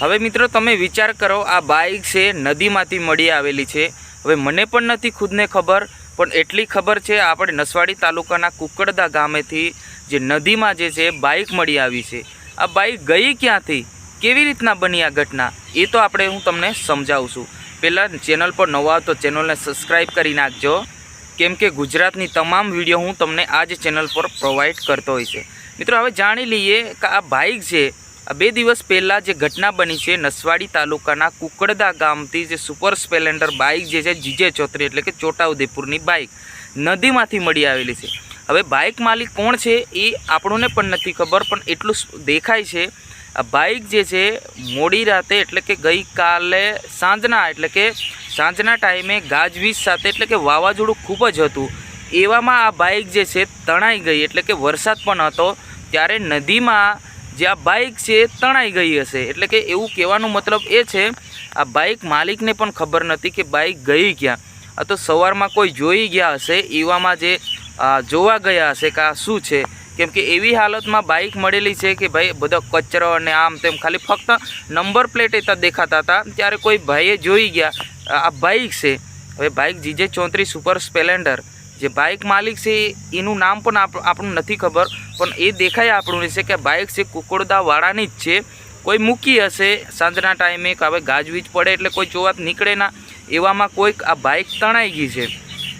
હવે મિત્રો તમે વિચાર કરો, આ બાઇક છે, નદીમાંથી મળી આવેલી છે. હવે મને પણ નથી ખુદને ખબર, પણ એટલી ખબર છે, આપણે નસવાડી તાલુકાના કુકડદા ગામેથી જે નદીમાં જે છે બાઇક મળી આવી છે. આ બાઇક ગઈ ક્યાંથી? કેવી રીતના બની આ ઘટના? એ તો આપણે હું તમને સમજાવું છું. પહેલાં ચેનલ પર નવા આવતો ચેનલને સબસ્ક્રાઈબ કરી નાખજો. કેમ કે ગુજરાતની તમામ વીડિયો હું તમને આ જ ચેનલ પર પ્રોવાઈડ કરતો હોય છે. મિત્રો હવે જાણી લઈએ કે આ બાઇક છે બે દિવસ પહેલાં જે ઘટના બની છે, નસવાડી તાલુકાના કુકડદા ગામથી જે સુપર સ્પેલેન્ડર બાઇક જે છે, જીજે ચોત્રી એટલે કે છોટાઉદેપુરની બાઇક નદીમાંથી મળી આવેલી છે. હવે બાઇક માલિક કોણ છે એ આપણને પણ નથી ખબર, પણ એટલું દેખાય છે. આ બાઇક જે છે, મોડી રાતે એટલે કે ગઈકાલે સાંજના એટલે કે સાંજના ટાઈમે ગાજવીજ સાથે એટલે કે વાવાઝોડું ખૂબ જ હતું. એવામાં આ બાઇક જે છે, તણાઈ ગઈ એટલે કે વરસાદ પણ હતો. ત્યારે નદીમાં જે આ બાઇક છે તણાઈ ગઈ હશે. એટલે કે એવું કહેવાનો મતલબ એ છે, આ બાઇક માલિકને પણ ખબર નથી કે બાઇક ગઈ ક્યાં. આ તો સવારમાં કોઈ જોઈ ગયા હશે, એવામાં જે જોવા ગયા હશે કે આ શું છે? કેમ કે એવી હાલતમાં બાઇક મળેલી છે કે ભાઈ, બધો કચરો અને આમ તેમ ખાલી ફક્ત નંબર પ્લેટ એ દેખાતા હતા. ત્યારે કોઈ ભાઈએ જોઈ ગયા, આ બાઇક છે. હવે બાઇક જીજે ચોત્રીસ સુપર સ્પ્લેન્ડર જે બાઇક માલિક છે, એનું નામ પણ આપ, આપણને નથી ખબર, પણ એ દેખાય આપણું છે કે બાઇક છે કુકડદાવાળાની જ છે. કોઈ મૂકી હશે સાંજના ટાઈમે કે હવે ગાજવીજ પડે એટલે કોઈ જોવાત નીકળે ના. એવામાં કોઈક આ બાઇક તણાઈ ગઈ છે.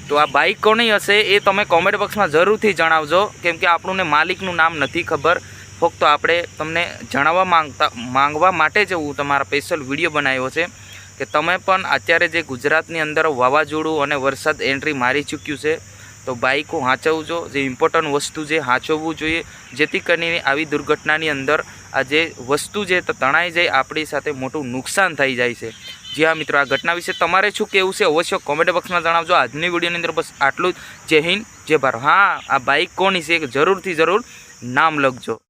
તો આ બાઇક કોની હશે એ તમે કોમેન્ટ બોક્સમાં જરૂરથી જણાવજો, કેમ કે આપણને માલિકનું નામ નથી ખબર. ફક્ત આપણે તમને જણાવવા માંગતા, માંગવા માટે જ હું તમારા સ્પેશિયલ વીડિયો બનાવ્યો છે. કે તમે પણ અત્યારે જે ગુજરાતની અંદર વાવાઝોડું અને વરસાદ એન્ટ્રી મારી ચૂક્યું છે, તો બાઇકો હાંચવજો. જે ઇમ્પોર્ટન્ટ વસ્તુ જે હાંચવવું જોઈએ. જેથી કરીને આવી દુર્ઘટનાની અંદર આ જે વસ્તુ છે, તો તણાઈ જાય, આપણી સાથે મોટું નુકસાન થઈ જાય છે. જી હા મિત્રો, આ ઘટના વિશે તમારે શું કહેવું છે, અવશ્ય કોમેન્ટ બોક્સમાં જણાવજો. આજની વિડીયોની અંદર બસ આટલું જ. જય હિન્દ, જય ભારત. હા, આ બાઇક કોની છે, જરૂરથી જરૂર નામ લખજો.